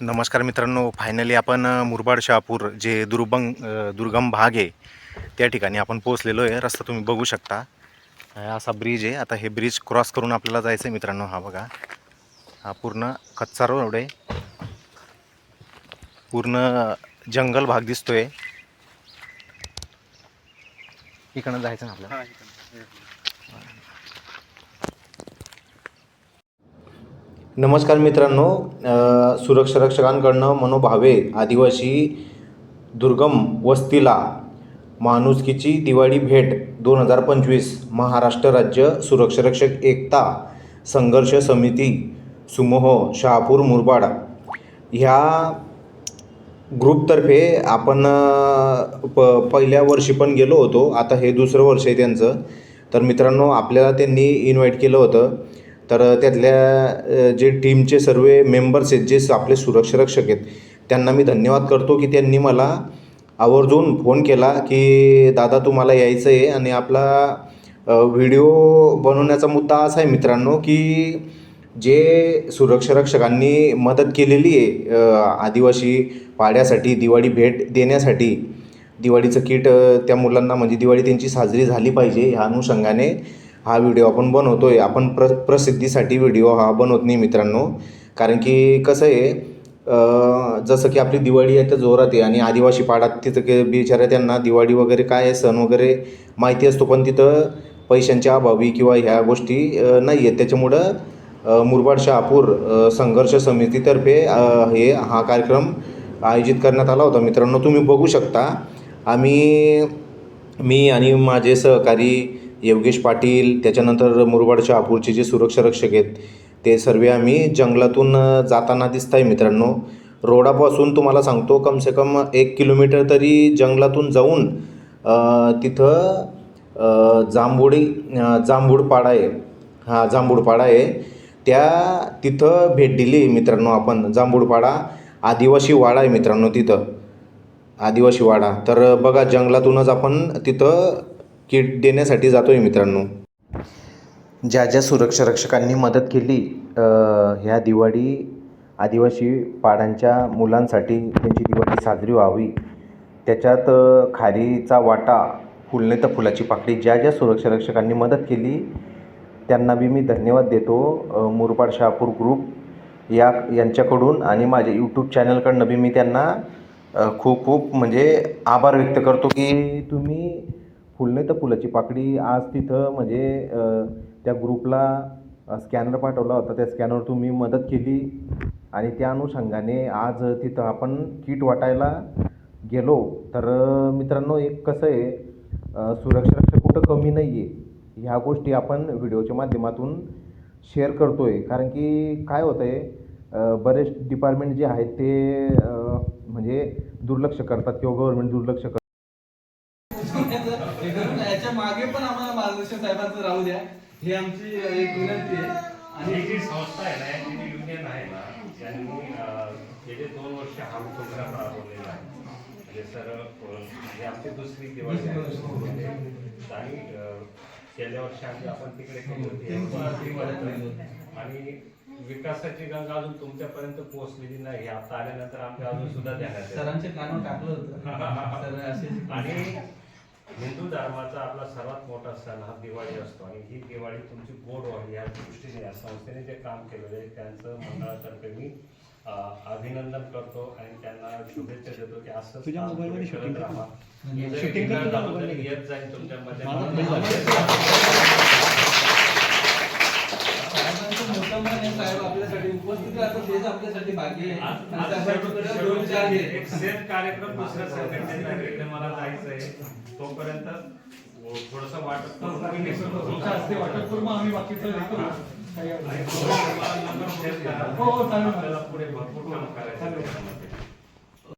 नमस्कार मित्रांनो. फायनली आपण मुरबाड शहापूर जे दुर्गम दुर्गम भाग आहे त्या ठिकाणी आपण पोहोचलेलो आहे. रस्ता तुम्ही बघू शकता. असा ब्रिज आहे. आता हे ब्रिज क्रॉस करून आपल्याला जायचं आहे मित्रांनो. हा बघा. हा पूर्ण कच्चा रोड आहे. पूर्ण जंगल भाग दिसतोय. इकडनं जायचं ना आपल्याला? नमस्कार मित्रांनो सुरक्षा रक्षकांकडनं मनोभावे आदिवासी दुर्गम वस्तीला माणुसकीची दिवाळी भेट दोन हजार पंचवीस महाराष्ट्र राज्य सुरक्षा रक्षक एकता संघर्ष समिती सुमोह शहापूर मुरबाड. ह्या ग्रुपतर्फे आपण प पहिल्या वर्षी पण गेलो होतो आता हे दुसरं वर्ष आहे त्यांचं. तर मित्रांनो आपल्याला त्यांनी इन्व्हाइट केलं होतं. तर त्यातल्या जे टीमचे सर्व मेंबर्स आहेत जे आपले सुरक्षा रक्षक आहेत त्यांना मी धन्यवाद करतो की त्यांनी मला आवर्जून फोन केला की दादा तुम्हाला यायचं आहे आणि आपला व्हिडिओ बनवण्याचा मुद्दा असा आहे मित्रांनो की जे सुरक्षा रक्षकांनी मदत केलेली आहे आदिवासी पाड्यासाठी दिवाळी भेट देण्यासाठी दिवाळीचं किट त्या मुलांना म्हणजे दिवाळी त्यांची साजरी झाली पाहिजे ह्या अनुषंगाने हा व्हिडिओ आपण बनवतो आहे आपण प्र प्रसिद्धीसाठी व्हिडिओ हा बनवत नाही मित्रांनो. कारण की कसं आहे जसं की आपली दिवाळी आहे तर जोरात आहे आणि आदिवासी पाडात तिथं के बिचाऱ्या त्यांना दिवाळी वगैरे काय सण वगैरे माहिती असतो पण तिथं पैशांच्या अभावी किंवा ह्या गोष्टी नाही आहेत. त्याच्यामुळं मुरबाड शहापूर संघर्ष समितीतर्फे हे हा कार्यक्रम आयोजित करण्यात आला होता. मित्रांनो तुम्ही बघू शकता. आम्ही मी आणि माझे सहकारी योगेश पाटील त्याच्यानंतर मुरबाडच्या आपूरचे जे सुरक्षा रक्षक आहेत ते सर्व आम्ही जंगलातून जाताना दिसत आहे मित्रांनो. रोडापासून तुम्हाला सांगतो कम से कम एक किलोमीटर तरी जंगलातून जाऊन तिथं जांभुडी जांभूडपाडा आहे. हा जांभूडपाडा आहे. त्या तिथं भेट दिली मित्रांनो आपण. जांभूडपाडा आदिवासी वाडा आहे मित्रांनो तिथं. आदिवासी वाडा. तर बघा जंगलातूनच आपण तिथं किट देण्यासाठी जातो आहे मित्रांनो. ज्या ज्या सुरक्षा रक्षकांनी मदत केली ह्या दिवाळी आदिवासी पाडांच्या मुलांसाठी त्यांची दिवाळी साजरी व्हावी. त्याच्यात खारीचा वाटा फुलणे तर फुलाची पाकळी ज्या ज्या सुरक्षा रक्षकांनी मदत केली त्यांना बी मी धन्यवाद देतो. मुरबाड शहापूर ग्रुप या यांच्याकडून आणि माझ्या यूट्यूब चॅनलकडनं बी मी त्यांना खूप खूप म्हणजे आभार व्यक्त करतो की तुम्ही फुलने तर फुलाची पाकळी आज तिथं म्हणजे त्या ग्रुपला स्कॅनर पाठवला होता. त्या स्कॅनर तुम्ही मदत केली आणि त्या अनुषंगाने आज तिथं आपण किट वाटायला गेलो. तर मित्रांनो एक कसं आहे सुरक्षा कुठं कमी नाही आहे ह्या गोष्टी आपण व्हिडिओच्या माध्यमातून शेअर करतो आहे कारण की काय होतं आहे बरेच डिपार्टमेंट जे आहेत ते म्हणजे दुर्लक्ष करतात किंवा गव्हर्मेंट दुर्लक्ष करतात. हे करून याच्या मागे पण आम्हाला मार्गदर्शन साहेबांचं राहू द्या. ही आमची एक विनंती आहे. आणि ही जी संस्था आहे ना ही जी युनियन आहे ना यांनी अं, गेले दोन वर्ष हा प्रोग्राम राबवलेला आहे. म्हणजे सर ही आमची दुसरी दिवाळी आहे आणि अं, गेल्या वर्षी आम्ही आपण तिकडे केली होती. आणि विकासाची गंगा अजून तुमच्यापर्यंत पोहोचलेली नाही. आता आल्यानंतर आमच्या अजून सुद्धा ध्यानात येतं. सरांच्या कानावर टाकलं होतं. आणि हिंदू धर्माचा आपला सर्वात मोठा सण हा दिवाळी असतो आणि ही दिवाळी तुमची गोड व्हावी या दृष्टीने या संस्थेने जे काम केलेलं आहे त्यांचं मंडळातर्फे मी अभिनंदन करतो आणि त्यांना शुभेच्छा देतो की असं तुझ्या मध्ये कर. शूटिंग कर मध्ये. येत जाईल तुमच्यामध्ये माझा बैल साहेबांचं मोठं मन आहे साहेब आपल्यासाठी उपस्थित राहतात तेच आपल्यासाठी भाग्य आहे दोन चार. एक सेम कार्यक्रम दुसऱ्या संघटनेचा मला जायचं आहे तोपर्यंत थोडस वाटत तुमच्या हस्ते वाटप करू मग आम्ही बाकीचं हे करू. काही. हो, हो, चालेल. आपल्याला पुढे भरपूर काम करायचं.